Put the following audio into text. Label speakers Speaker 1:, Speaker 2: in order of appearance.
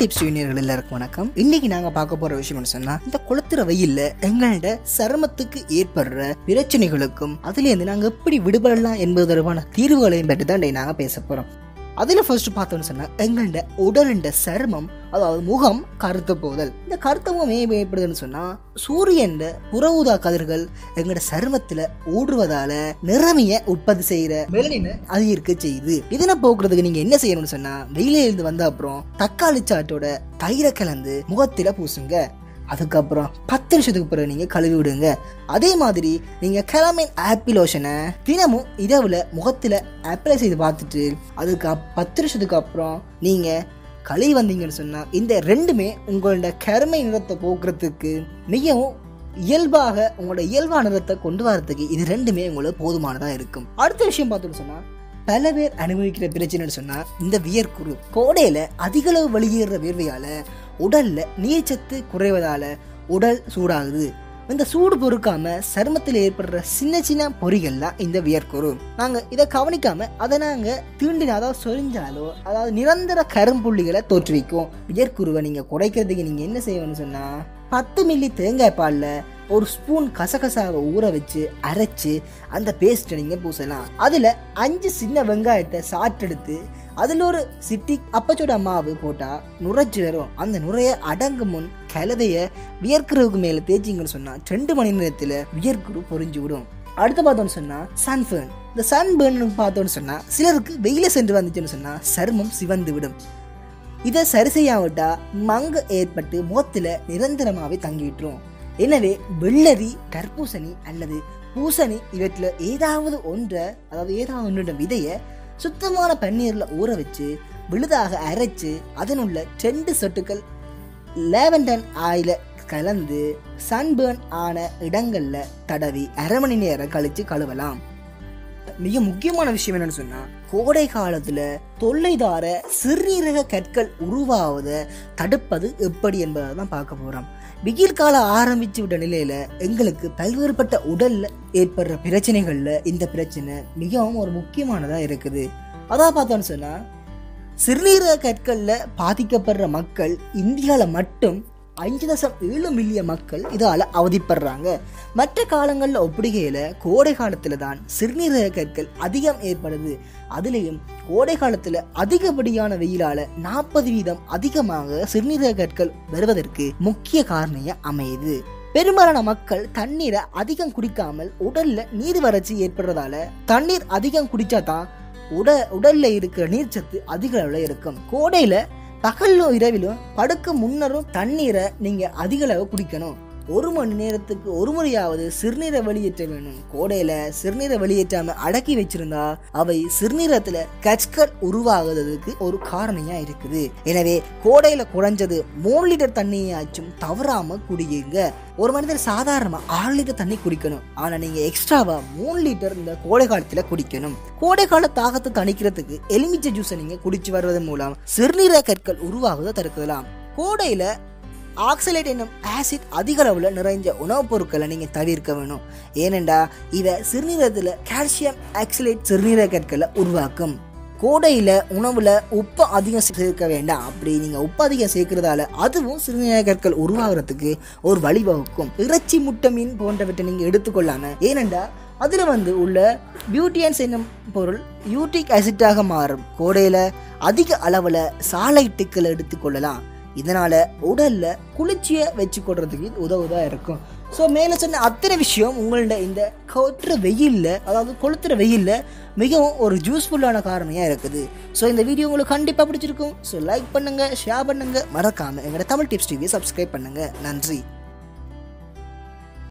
Speaker 1: Tips யூனியர்கள் எல்லாருக்கும் வணக்கம். இன்னைக்கு நாங்க பார்க்க போற விஷயம் சொன்னா இந்த கொளுத்துற வெயில்ல எங்களோட சருமத்துக்கு ஏற்படுற பிரச்சனைகளுக்கும் அதுல இருந்து நாங்க எப்படி விடுபடலாம் என்பது தொடர்பான தீர்வுகளையும் பற்றி தான் நாங்க பேச போறோம். அதில் ஃபர்ஸ்ட் பார்த்தோன்னு சொன்னால் எங்களோட உடலுண்ட சருமம் அதாவது முகம் கருத்து போதல். இந்த கருத்தமும் ஏன் ஏற்படுதுன்னு சொன்னால் சூரியன் புற ஊதா கதிர்கள் எங்களோட சருமத்தில் ஊடுருவதால நிறமைய உற்பத்தி செய்கிற மெலனின் அதிகரிக்க செய்யுது. இதனை போக்குறதுக்கு நீங்கள் என்ன செய்யணும்னு சொன்னால் வெயிலிருந்து வந்த அப்புறம் தக்காளி சாட்டோட தயிரை கலந்து முகத்தில் பூசுங்க. அதுக்கப்புறம் பத்து நிமிஷத்துக்கு பிறகு நீங்க கழுவி விடுங்க. அதே மாதிரி நீங்க கெலமைன் ஆப்பிள் லோஷனை தினமும் இரவுல முகத்துல அப்ளை செய்து பார்த்துட்டு அதுக்கு பத்து நிமிஷத்துக்கு அப்புறம் நீங்க கழுவி வந்தீங்கன்னு சொன்னா இந்த ரெண்டுமே உங்களோட கருமை நிறத்தை போக்குறதுக்கு மிகவும் இயல்பாக உங்களோட இயல்பான நிறத்தை கொண்டு வரதுக்கு இது ரெண்டுமே உங்களுக்கு போதுமானதா இருக்கும். அடுத்த விஷயம் பார்த்தோம்னு சொன்னா பல பேர் அனுபவிக்கிற பிரச்சனைன்னு சொன்னா இந்த வியர்க்குரு கோடையில அதிக அளவு வெளியேற உடலில் உடல்ல நீர்ச்சத்து குறைவதால உடல் சூடாகுது. இந்த சூடு பொறுக்காம சருமத்தில் ஏற்படுற சின்ன சின்ன பொறிகள்லாம் இந்த வியர்க்குரு நாங்க இதை கவனிக்காம அதை நாங்க தீண்டினா அதாவது சொரிஞ்சாலோ அதாவது நிரந்தர கரும்புள்ளிகளை தோற்றுவிக்கும். வியர்க்குருவை நீங்க குறைக்கிறதுக்கு நீங்க என்ன செய்யணும்னு சொன்னா பத்து மில்லி தேங்காய் பால்ல ஒரு ஸ்பூன் கசகசாவை ஊற வச்சு அரைச்சு அந்த பேஸ்ட்டை நீங்கள் பூசலாம். அதில் அஞ்சு சின்ன வெங்காயத்தை சாற்றெடுத்து அதில் ஒரு சிட்டி அப்பச்சோட மாவு போட்டால் நுரைச்சி வரும். அந்த நுரைய அடங்கும் முன் கலவைய வியர்க்குறவுக்கு மேலே தேய்ச்சிங்கன்னு சொன்னால் ரெண்டு மணி நேரத்தில் வியர்க்குரு பொறிஞ்சு விடும். அடுத்து பார்த்தோன்னு சொன்னால் சன்பேர்ன் இந்த சன்பேர்ன் பார்த்தோன்னு சொன்னால் சிலருக்கு வெயில சென்று வந்துச்சுன்னு சொன்னால் சருமம் சிவந்து விடும். இதை சரி செய்யாவிட்டா மங்கு ஏற்பட்டு முகத்தில் நிரந்தரமாகவே தங்கிவிட்டுரும். எனவே வெள்ளரி தர்பூசணி அல்லது பூசணி இவற்றில் ஏதாவது ஒன்றை அதாவது ஏதாவது ஒன்றோட விதையை சுத்தமான பன்னீரில் ஊற வச்சு விழுதாக அரைச்சு அதனுள்ள ரெண்டு சொட்டுக்கள் லேவண்டன் ஆயில கலந்து சன்பேர்ன் ஆன இடங்களில் தடவி அரை மணி நேரம் கழித்து கழுவலாம். மிக முக்கியமான விஷயம் என்னன்னு சொன்னா கோடை காலத்துல தொல்லைதார சிறுநீரக கற்கள் உருவாவதை தடுப்பது எப்படி என்பதை தான் பார்க்க போறோம். வெயில் காலம் ஆரம்பிச்சு விட்ட நிலையில எங்களுக்கு பல்வேறுபட்ட உடல்ல ஏற்படுற பிரச்சனைகள்ல இந்த பிரச்சனை மிகவும் ஒரு முக்கியமானதா இருக்குது. அதான் பார்த்தோன்னு சொன்னா சிறுநீரக கற்கள்ல பாதிக்கப்படுற மக்கள் இந்தியாவில் மட்டும் அஞ்சு தசம் ஏழு மில்லியன் மக்கள் இதால் அவதிப்படுறாங்க. மற்ற காலங்களில் ஒப்பிடுகையில் கோடை காலத்தில் தான் சிறுநீரக கற்கள் அதிகம் ஏற்படுது. அதுலேயும் கோடை காலத்தில் அதிகப்படியான வெயிலால் நாற்பது வீதம் அதிகமாக சிறுநீரக கற்கள் வருவதற்கு முக்கிய காரணியா அமையுது. பெரும்பாலான மக்கள் தண்ணீரை அதிகம் குடிக்காமல் உடல்ல நீர் வறட்சி ஏற்படுறதால தண்ணீர் அதிகம் குடிச்சாதான் உட உடல்ல இருக்கிற நீர்ச்சத்து அதிக அளவில் இருக்கும். கோடையில பகலும் இரவிலும் படுக்க முன்னரும் தண்ணீரை நீங்கள் அதிக அளவு குடிக்கணும். ஒரு மணி நேரத்துக்கு ஒரு முறையாவது சிறுநீரை வெளியேற்ற வேணும் கோடையில சிறுநீரை வெளியேற்றாம அடக்கி வச்சிருந்தா அவை சிறுநீரத்துல கச்கள் உருவாகிறதுக்கு ஒரு காரணியா இருக்குது. எனவே கோடையில குறைஞ்சது மூணு லிட்டர் தண்ணியாச்சும் தவறாம குடியுங்க. ஒரு மனிதர் சாதாரணமா ஆறு லிட்டர் தண்ணி குடிக்கணும். ஆனா நீங்க எக்ஸ்ட்ராவா மூணு லிட்டர் இந்த கோடை காலத்துல குடிக்கணும். கோடை கால தாகத்தை தணிக்கிறதுக்கு எலுமிச்சை ஜூஸை நீங்க குடிச்சு வருவதன் மூலம் சிறுநீரக கற்கள் உருவாகுவதை தடுக்கலாம். கோடையில ஆக்சலேட் என்னும் ஆசிட் அதிக அளவில் நிறைஞ்ச உணவுப் பொருட்களை நீங்கள் தவிர்க்க வேணும். ஏனெண்டா இவை சிறுநீரகத்தில் கால்சியம் ஆக்சலேட் சிறுநீரக கற்களை உருவாக்கும். கோடையில் உணவில் உப்பு அதிகம் சேர்க்க வேண்டாம். அப்படி நீங்கள் உப்பு அதிகம் சேர்க்கறதால அதுவும் சிறுநீரக கற்கள் உருவாகிறதுக்கு ஒரு வழிவகுக்கும். இறைச்சி முட்டை மீன் போன்றவற்றை நீங்கள் எடுத்துக்கொள்ளாமல் ஏனெண்டா அதில் வந்து உள்ள பியூட்டியன்ஸ் என்னும் பொருள் யூட்டிக் ஆசிட்டாக மாறும். கோடையில் அதிக அளவில் சாலைட்டுக்களை எடுத்துக்கொள்ளலாம். இதனால் உடலில் குளிர்ச்சியை வச்சு கொடுறதுக்கு இது இருக்கும். ஸோ மேலே சொன்ன அத்தனை விஷயம் உங்களோட இந்த கொட்டுற வெயில்ல அதாவது கொளுத்துற வெயிலில் மிகவும் ஒரு யூஸ்ஃபுல்லான காரணமாக இருக்குது. ஸோ இந்த வீடியோ உங்களுக்கு கண்டிப்பாக பிடிச்சிருக்கும். ஸோ லைக் பண்ணுங்கள் ஷேர் பண்ணுங்கள் மறக்காமல் எங்களோட தமிழ் டிப்ஸ் டிவியை சப்ஸ்கிரைப் பண்ணுங்கள் நன்றி.